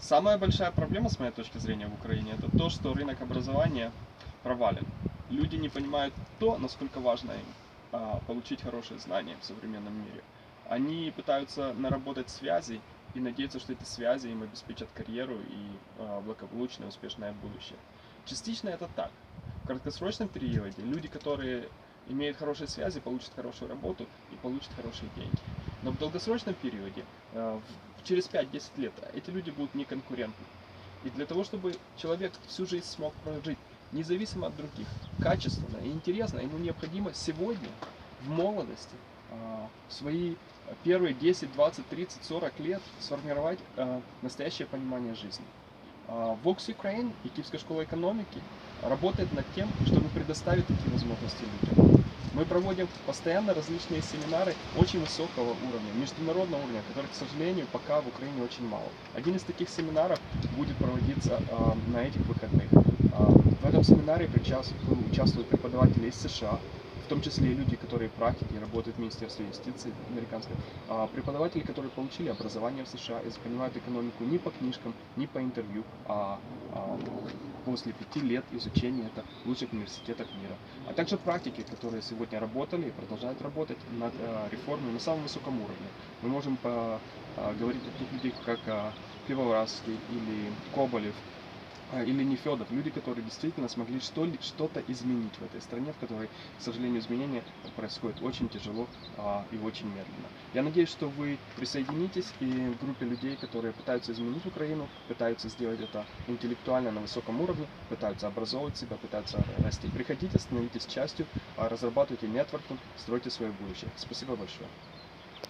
Самая большая проблема, с моей точки зрения, в Украине, это то, что рынок образования провален. Люди не понимают то, насколько важно им а, получить хорошие знания в современном мире. Они пытаются наработать связи и надеются, что эти связи им обеспечат карьеру и а, благополучное, успешное будущее. Частично это так. В краткосрочном периоде люди, которые имеют хорошие связи, получат хорошую работу и получат хорошие деньги. Но в долгосрочном периоде, э, через 5-10 лет, эти люди будут неконкурентны. И для того, чтобы человек всю жизнь смог прожить независимо от других, качественно и интересно, ему необходимо сегодня, в молодости, в свои первые 10, 20, 30, 40 лет сформировать а, настоящее понимание жизни. Vox Ukraine и Киевская школа экономики работает над тем, чтобы предоставить такие возможности людям. Мы проводим постоянно различные семинары очень высокого уровня, международного уровня, которых, к сожалению, пока в Украине очень мало. Один из таких семинаров будет проводиться а, на этих выходных. А, в этом семинаре причас- участвуют преподаватели из США, в том числе и люди, которые практики, работают в Министерстве юстиции американском, а, преподаватели, которые получили образование в США и понимают экономику не по книжкам, не по интервью, а, а после пяти лет изучения это лучших университетах мира. А также практики, которые сегодня работали и продолжают работать над э, реформой на самом высоком уровне. Мы можем а, говорить о таких людях, как а, Пивоварский или Коболев, а, или Нефедов, люди, которые действительно смогли что- что-то изменить в этой стране, в которой, к сожалению, изменения происходят очень тяжело а, и очень медленно. Я надеюсь, что вы присоединитесь и в группе людей, которые пытаются изменить Украину, пытаются сделать это интеллектуально на высоком уровне, пытаются образовывать себя, пытаются расти. Приходите, становитесь частью, а, разрабатывайте нетворкинг, стройте свое будущее. Спасибо большое.